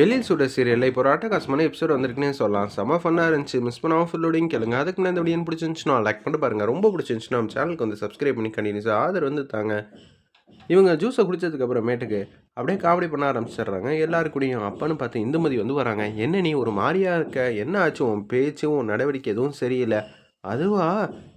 எழில் சுட சீரியலில் இப்போ ஒரு அட்டகாசமான எபிசோட் வந்திருக்குன்னே சொல்லலாம். செம ஃபன்னாக இருந்துச்சு. மிஸ் பண்ணாமல் ஃபுல்லோடையும் கேளுங்க. அதுக்கு நான் இந்த வீடியோ பிடிச்சிருந்துச்சுன்னா லைக் பண்ணி பாருங்கள் ரொம்ப பிடிச்சிருந்துச்சுன்னா நம்ம சேனலுக்கு வந்து சப்ஸ்கிரைப் பண்ணி கண்டினியூஸாக ஆதரவு வந்து தாங்க. இவங்க ஜூஸை குடித்ததுக்கப்புறமேட்டுக்கு அப்படியே காமெடி பண்ண ஆரம்பிச்சிடுறாங்க. எல்லாரு கூடயும் அப்பன்னு பார்த்து இந்துமதி வந்து வராங்க. என்ன நீ ஒரு மாதிரியாக இருக்க? என்ன ஆச்சு? உன் பேச்சும் உன் நடவடிக்கை எதுவும் சரியில்லை. அதுவா?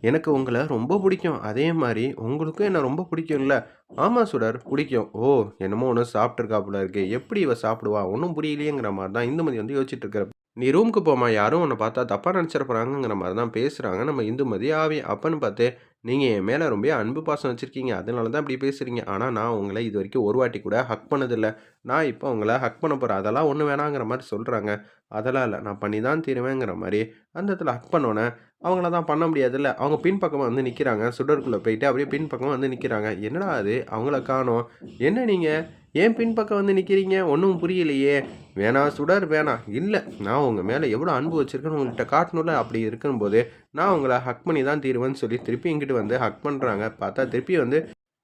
எனக்கு உங்களை ரொம்ப பிடிக்கும். அதே மாதிரி உங்களுக்கும் என்ன ரொம்ப பிடிக்கும்ல? ஆமாம் சுடர் பிடிக்கும். ஓ என்னமோ ஒன்று சாப்பிட்ருக்காப்புல இருக்கு. எப்படி இவ சாப்பிடுவா? ஒன்றும் புரியலையேங்கிற மாதிரி தான் இந்துமதி வந்து யோசிச்சுட்டு இருக்கிற. நீ ரூமுக்கு போமா யாரும் உன்னை பார்த்தா தப்பாக நினச்சிடப்போறாங்கிற மாதிரி தான் பேசுகிறாங்க நம்ம இந்துமதி ஆவி. அப்பன்னு பார்த்து நீங்கள் என் மேலே ரொம்ப அன்பு பாசம் வச்சுருக்கீங்க. அதனால தான் இப்படி பேசுகிறீங்க ஆனால் நான் உங்களை இது வரைக்கும் ஒரு வாட்டி கூட ஹக் பண்ணதில்லை. நான் இப்போ உங்களை ஹக் பண்ண போகிறேன் அதெல்லாம் ஒன்றும் வேணாங்கிற மாதிரி சொல்கிறாங்க அதெல்லாம் இல்லை. நான் பண்ணி தான் தீருவேங்கிற மாதிரி அந்த இடத்துல ஹக் பண்ணோன்னே அவங்கள தான் பண்ண முடியாதுல்ல. அவங்க பின்பக்கமாக வந்து நிற்கிறாங்க சுடருக்குள்ளே போயிட்டு அப்படியே பின்பக்கமாக வந்து நிற்கிறாங்க என்னடா அது? அவங்கள காணோம். என்ன நீங்கள் ஏன் பின்பக்கம் வந்து நிற்கிறீங்க ஒன்றும் புரியலையே. வேணாம். சுடர் வேணாம். இல்லை. நான் உங்கள் மேலே எவ்வளோ அன்பு வச்சுருக்கேன்னு உங்கள்கிட்ட காட்டணும்ல. அப்படி இருக்கும்போது நான் உங்களை ஹக் பண்ணி தான் தீருவேன்னு சொல்லி திருப்பி இங்கிட்டு வந்து ஹக் பண்ணுறாங்க பார்த்தா திருப்பி வந்து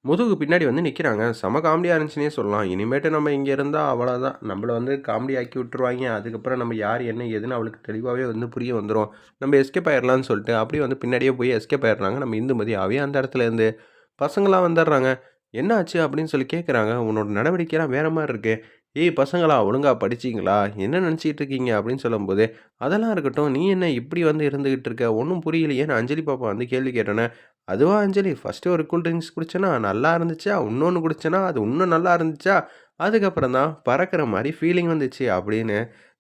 முதுகு பின்னாடி வந்து நிற்கிறாங்க செம காமெடியாக இருந்துச்சுன்னே சொல்லலாம். இனிமேட்டு நம்ம இங்கே இருந்தால் அவ்வளோதான் நம்மளை வந்து காமெடி ஆக்கி விட்டுருவாங்க. அதுக்கப்புறம் நம்ம யார் என்ன ஏதுன்னு அவளுக்கு தெளிவாகவே வந்து புரிய வந்துடும் நம்ம எஸ்கேப் ஆயிடலாம்னு சொல்லிட்டு அப்படியே வந்து பின்னாடியே போய் எஸ்கேப் ஆயிடுறாங்க. நம்ம இந்து அவே அந்த இடத்துல இருந்து பசங்களாம் வந்துடுறாங்க. என்ன ஆச்சு அப்படின்னு சொல்லி கேட்குறாங்க உன்னோட நடவடிக்கைலாம் வேறு மாதிரி இருக்குது ஏய் பசங்களா ஒழுங்கா படிச்சீங்களா? என்ன நினச்சிக்கிட்டு இருக்கீங்க அப்படின்னு சொல்லும்போது அதெல்லாம் இருக்கட்டும். நீ என்ன இப்படி வந்து இருந்துகிட்டு இருக்க? ஒன்றும் புரியலையேன்னு அஞ்சலி பாப்பா வந்து கேள்வி கேட்டோன்னே அதுவா அஞ்சலி? ஃபஸ்ட்டு ஒரு கூல் ட்ரிங்க்ஸ் குடிச்சேனா? நல்லா இருந்துச்சா? இன்னொன்று குடிச்சேனா? அது இன்னும் நல்லா இருந்துச்சா? அதுக்கப்புறம் தான் பறக்கிற மாதிரி ஃபீலிங் வந்துச்சு அப்படின்னு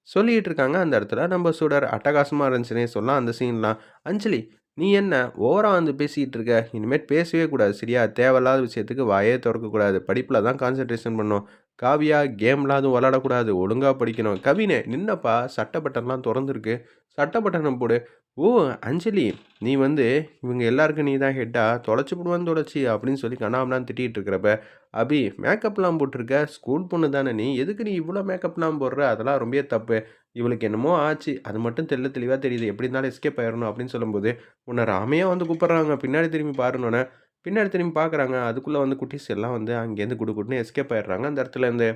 சொல்லிகிட்டு இருக்காங்க அந்த இடத்துல. நம்ம சுடர் அட்டகாசமாக இருந்துச்சுன்னே சொல்லலாம் அந்த சீன்லாம் அஞ்சலி நீ என்ன ஓவராக வந்து பேசிகிட்டு இருக்க? இனிமேல் பேசவே கூடாது சரியா? தேவையில்லாத விஷயத்துக்கு வாயே திறக்கக்கூடாது படிப்பில் தான் கான்சன்ட்ரேஷன் பண்ணும் காவியா கேம்லாம் அதுவும் விளாடக்கூடாது ஒழுங்காக படிக்கணும். கவினே நின்னப்பா சட்டை பட்டன்லாம் திறந்துருக்கு. சட்டை பட்டனம் போடு. ஓ அஞ்சலி நீ வந்து இவங்க எல்லாருக்கும் நீ தான் ஹெட்டா தொலைச்சி போடுவான்னு தொலைச்சி அப்படின்னு சொல்லி கண்ணாமலாம் திட்டிகிட்டு இருக்கிறப்ப அபி மேக்கப்லாம் போட்டிருக்க? ஸ்கூல் பொண்ணு தானே நீ? எதுக்கு நீ இவ்வளோ மேக்கப்லாம் போடுற? அதெல்லாம் ரொம்ப தப்பு. இவளுக்கு என்னமோ ஆச்சு. அது மட்டும் தெல்ல தெளிவாக தெரியுது. எப்படி இருந்தாலும் எஸ்கேப் ஆயிடணும் அப்படின்னு சொல்லும்போது உன்னை ராமையாக வந்து கூப்பிட்றாங்க. பின்னாடி திரும்பி பாருனோன்னே பின்னாடி திரும்பி பார்க்குறாங்க அதுக்குள்ளே வந்து குட்டீஸ் எல்லாம் வந்து அங்கேருந்து குடு குடுன்னு எஸ்கேப் ஆயிடுறாங்க. அந்த இடத்துல இருந்து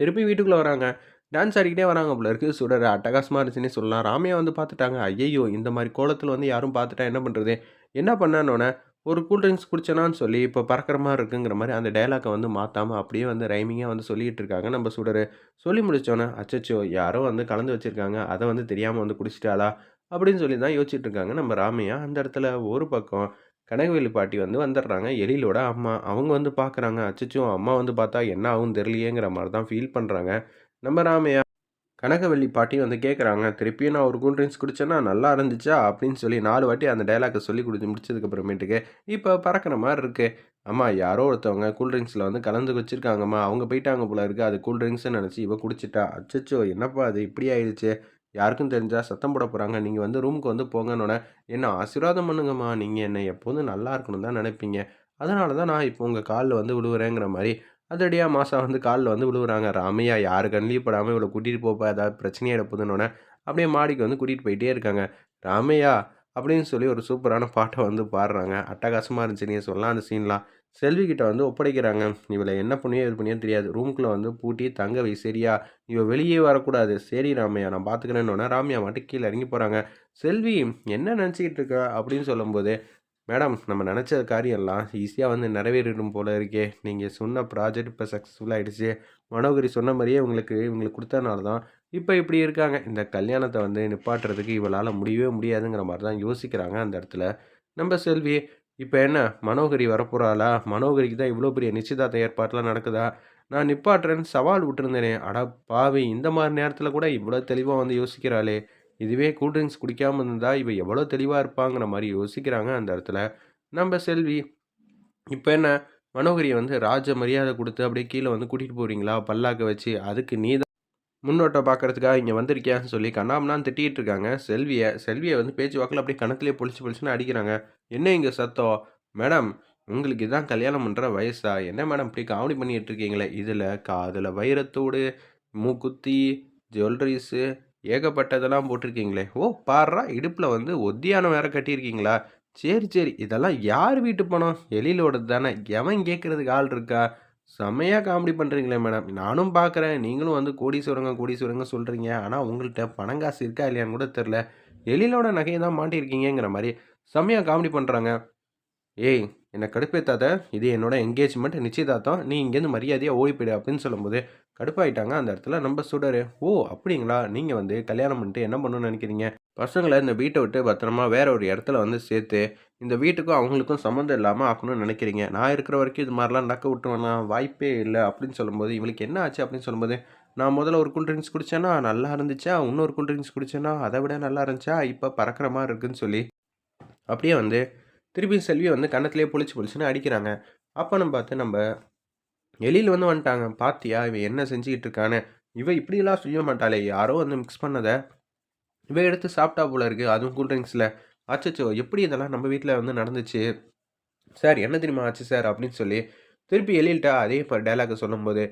திருப்பி வீட்டுக்குள்ளே வராங்க. டான்ஸ் ஆடிக்கிட்டே வராங்க போல இருக்குது சுடர் அட்டகாசமாக இருந்துச்சுன்னே சொல்லலாம். ராமையா வந்து பார்த்துட்டாங்க ஐயையோ இந்த மாதிரி கோலத்தில் வந்து யாரும் பார்த்துட்டா என்ன பண்ணுறது என்ன பண்ணானோன்னே ஒரு கூல் ட்ரிங்க்ஸ் குடிச்சனான்னு சொல்லி இப்போ பறக்கிற மாதிரி இருக்குங்கிற மாதிரி அந்த டைலாக்கை வந்து மாற்றாமல் அப்படியே வந்து ரைமிங்காக வந்து சொல்லிகிட்டு இருக்காங்க. நம்ம சுடர் சொல்லி முடிச்சோன்னே அச்சச்சோ யாரோ வந்து கலந்து வச்சுருக்காங்க. அதை வந்து தெரியாமல் வந்து குடிச்சிட்டாளா அப்படின்னு சொல்லி தான் யோசிச்சுட்டு இருக்காங்க நம்ம ராமையா. அந்த இடத்துல ஒரு பக்கம் கனகவேலி பாட்டி வந்து வந்துடுறாங்க. எழிலோட அம்மா. அவங்க வந்து பார்க்குறாங்க அச்சச்சும் அம்மா வந்து பார்த்தா என்ன ஆகும் தெரியலையேங்கிற மாதிரி தான் ஃபீல் பண்ணுறாங்க நம்ம ராமையா? கனகவள்ளி பாட்டி வந்து கேட்குறாங்க திருப்பியும் நான் ஒரு கூல் ட்ரிங்க்ஸ் குடிச்சேன்னா நல்லா இருந்துச்சா? அப்படின்னு சொல்லி நாலு வாட்டி அந்த டைலாக்கை சொல்லி கொடுத்து முடிச்சதுக்கப்புறமேட்டுக்கு இப்போ பறக்கிற மாதிரி இருக்குது அம்மா யாரோ ஒருத்தவங்க கூல் ட்ரிங்க்ஸில் வந்து கலந்து வச்சுருக்காங்கம்மா. அவங்க போயிட்டாங்க போல இருக்குது அது கூல் ட்ரிங்க்ஸ்னு நினச்சி இவ குடிச்சிட்டா. அச்சச்சோ என்னப்பா அது இப்படி ஆயிடுச்சு. யாருக்கும் தெரிஞ்சால் சத்தம் போட போகிறாங்க நீங்கள் வந்து ரூமுக்கு வந்து போங்கன்னொன்னே என்ன ஆசீர்வாதம் பண்ணுங்கம்மா. நீங்கள் என்னை எப்போதும் நல்லா இருக்கணும் தான் நினைப்பீங்க. அதனால தான் நான் இப்போ உங்கள் காலில் வந்து விழுவுறேங்கிற மாதிரி. அதடியாக மாதம் வந்து காலில் வந்து விழுவுறாங்க. ராமையா யாரு கண்ணிலையும் படாமல் இவ்வளோ கூட்டிகிட்டு போப்பா? ஏதாவது பிரச்சனையாக போதுன்னொன்னே அப்படியே மாடிக்கு வந்து கூட்டிகிட்டு போயிட்டே இருக்காங்க. ராமையா அப்படின்னு சொல்லி ஒரு சூப்பரான பாட்டை வந்து பாடுறாங்க. அட்டகாசமாக இருந்துச்சுன்னே சொல்லலாம். அந்த சீன்லாம் செல்வி கிட்ட வந்து ஒப்படைக்கிறாங்க. இவளை என்ன பண்ணியோ இது பண்ணியோ தெரியாது. ரூம்குள்ளே வந்து பூட்டி தங்க வை சரியா? இவள் வெளியே வரக்கூடாது. சரி ராமையா நான் பார்த்துக்கிறேன்னு ராமையா மட்டும் கீழே இறங்கி போகிறாங்க செல்வி என்ன நினச்சிக்கிட்டு இருக்க? அப்படின்னு சொல்லும்போது மேடம் நம்ம நினச்ச காரியம்லாம் ஈஸியாக வந்து நிறைவேறிடும் போல இருக்கே. நீங்கள் சொன்ன ப்ராஜெக்ட் இப்போ சக்ஸஸ்ஃபுல்லாகிடுச்சு மனோகரி சொன்ன மாதிரியே உங்களுக்கு இவங்களுக்கு கொடுத்தனால தான் இப்போ இப்படி இருக்காங்க. இந்த கல்யாணத்தை வந்து நிப்பாட்டுறதுக்கு இவளால் முடியவே முடியாதுங்கிற மாதிரி தான் யோசிக்கிறாங்க அந்த இடத்துல. நம்ம செல்வி இப்போ என்ன? மனோகரி வரப்போகிறாளா மனோகரிக்கு தான் இவ்வளோ பெரிய நிச்சயதார்த்த ஏற்பாட்டெலாம் நடக்குதா? நான் நிப்பாட்டுறேன்னு சவால் விட்டுருந்தேனே. அடா பாவி இந்த மாதிரி நேரத்தில் கூட இவ்வளோ தெளிவாக வந்து யோசிக்கிறாளே. இதுவே கூல்ட்ரிங்க்ஸ் குடிக்காமல் இருந்தால் இவ எவ்வளோ தெளிவாக இருப்பாங்கிற மாதிரி யோசிக்கிறாங்க அந்த இடத்துல. நம்ம செல்வி இப்போ என்ன? மனோகரியை வந்து ராஜ மரியாதை கொடுத்து அப்படியே கீழே வந்து கூட்டிகிட்டு போகிறீங்களா பல்லாக்க வச்சு அதுக்கு நீ முன்னோட்டை முன்னோட்டம் இங்கே வந்திருக்கியான்னு சொல்லி கண்ணாமனான்னு திட்டிகிட்டு இருக்காங்க. செல்வியை செல்வியை வந்து பேச்சு வாக்கில் அப்படியே கணத்துலேயே பொழிச்சு பொழிச்சுன்னு அடிக்கிறாங்க. என்ன இங்கே சத்தம்? மேடம் உங்களுக்கு இதான் கல்யாணம் பண்ணுற வயசா? என்ன மேடம் இப்படி காமெடி பண்ணிட்டு இருக்கீங்களே? இதில் காதில் வைரத்தோடு மூக்குத்தி ஜுவல்லரிஸு ஏகப்பட்டதெல்லாம் போட்டிருக்கீங்களே. ஓ பாடுறா இடுப்பில் வந்து ஒத்தியானம் வேற கட்டியிருக்கீங்களா? சரி சரி இதெல்லாம் யார் வீட்டு பணம்? எழிலோடது தானே. எவன் கேட்குறதுக்கு ஆள் இருக்கா? செமையாக காமெடி பண்ணுறீங்களே மேடம். நானும் பார்க்குறேன். நீங்களும் வந்து கோடீஸ்வரங்க, கோடீஸ்வரங்க சொல்கிறீங்க ஆனால் உங்கள்கிட்ட பணம் காசு இருக்கா இல்லையான்னு கூட தெரில எழிலோட நகையை தான் மாட்டியிருக்கீங்கிற மாதிரி செம்மையாக காமெடி பண்ணுறாங்க "ஏய் என்னை கடுப்பேத்தாத. இது என்னோட என்கேஜ்மெண்ட் நிச்சயதார்த்தம். நீ இங்கேருந்து மரியாதையாக ஓடி போயிடு" அப்படின்னு சொல்லும்போது கடுப்பாயிட்டாங்க அந்த இடத்துல நம்ம சுடரு. "ஓ! அப்படிங்களா? நீங்கள் வந்து கல்யாணம் பண்ணிட்டு என்ன பண்ணணும்னு நினைக்கிறீங்க பசங்களை இந்த வீட்டை விட்டு பத்திரமா வேற ஒரு இடத்துல வந்து சேர்த்து, இந்த வீட்டுக்கும் அவங்களுக்கும் சம்மந்தம் இல்லாமல் ஆக்கணும்னு நினைக்கிறீங்க நான் இருக்கிற வரைக்கும் இது மாதிரிலாம் நடக்க விட்டுருவேனா? வாய்ப்பே இல்லை அப்படின்னு சொல்லும்போது, "இவளுக்கு என்ன ஆச்சு?" அப்படின்னு சொல்லும்போது, "நான் முதல்ல ஒரு கூல் ட்ரிங்க்ஸ் குடித்தேன்னா நல்லா இருந்துச்சா. இன்னொரு கூல் ட்ரிங்க்ஸ் குடிச்சேனா, அதை விட நல்லா இருந்துச்சா. இப்போ பறக்கிற மாதிரி இருக்குன்னு" சொல்லி அப்படியே வந்து திருப்பி செல்வியை வந்து கன்னத்திலேயே பொளிச்சு பொளிச்சுன்னு அடிக்கிறாங்க. அப்பன்னு பார்த்து நம்ம எழில் வந்து வந்துட்டாங்க. "பாத்தியா இவ என்ன செஞ்சுக்கிட்டு இருக்கானே இவ இப்படியெல்லாம் செய்ய மாட்டாளே. யாரோ வந்து மிக்ஸ் பண்ணத இவ எடுத்து சாப்பிட்டா போல இருக்கு. அதுவும் கூல்ட்ரிங்க்ஸில் ஆச்சோ எப்படி இதெல்லாம் நம்ம வீட்டில் வந்து நடந்துச்சு? சார் என்ன தெரியுமா ஆச்சு சார்?" அப்படின்னு சொல்லி திருப்பி எழில்ட்டா அதே ப டயலாக்க சொல்லும்போது,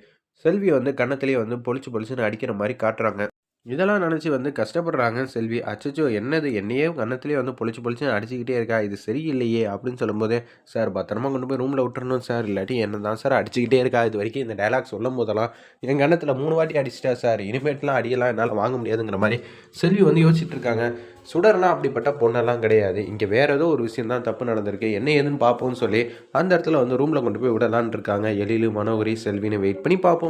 செல்வியை வந்து கன்னத்திலேயே வந்து பொளிச்சு பொளிச்சுன்னு அடிக்கிற மாதிரி காட்டுறாங்க. இதெல்லாம் நினச்சி வந்து கஷ்டப்படுறாங்க செல்வி. "அச்சச்சோ! என்னது என்னையே கன்னத்துலேயே வந்து பொழிச்சு பொழிச்சு அடிச்சுக்கிட்டே இருக்கா. இது சரியில்லையே" அப்படின்னு சொல்லும்போது, "சார் பத்திரமா கொண்டு போய் ரூமில் விட்டுறணும் சார். இல்லாட்டி என்ன தான் சார் அடிச்சுக்கிட்டே இருக்கா. இது வரைக்கும் இந்த டைலாக்ஸ் சொல்லும் போதெல்லாம் என் கன்னத்தில் மூணு வாட்டி அடிச்சுட்டா சார். இனிமேட்லாம் அடியெல்லாம் என்னால் வாங்க முடியாதுங்கிற" மாதிரி செல்வி வந்து யோசிச்சுட்டு இருக்காங்க. சுடர்லாம் அப்படிப்பட்ட பொண்ணெல்லாம் கிடையாது. இங்கே வேற ஏதோ ஒரு விஷயம் தான் தப்பு நடந்திருக்கு. என்ன ஏதுன்னு பார்ப்போம்னு சொல்லி அந்த இடத்துல வந்து ரூமில் கொண்டு போய் விடலான்னு இருக்காங்க. எழிலு, மனோகரி, செல்வின்னு வெயிட் பண்ணி பார்ப்போம்.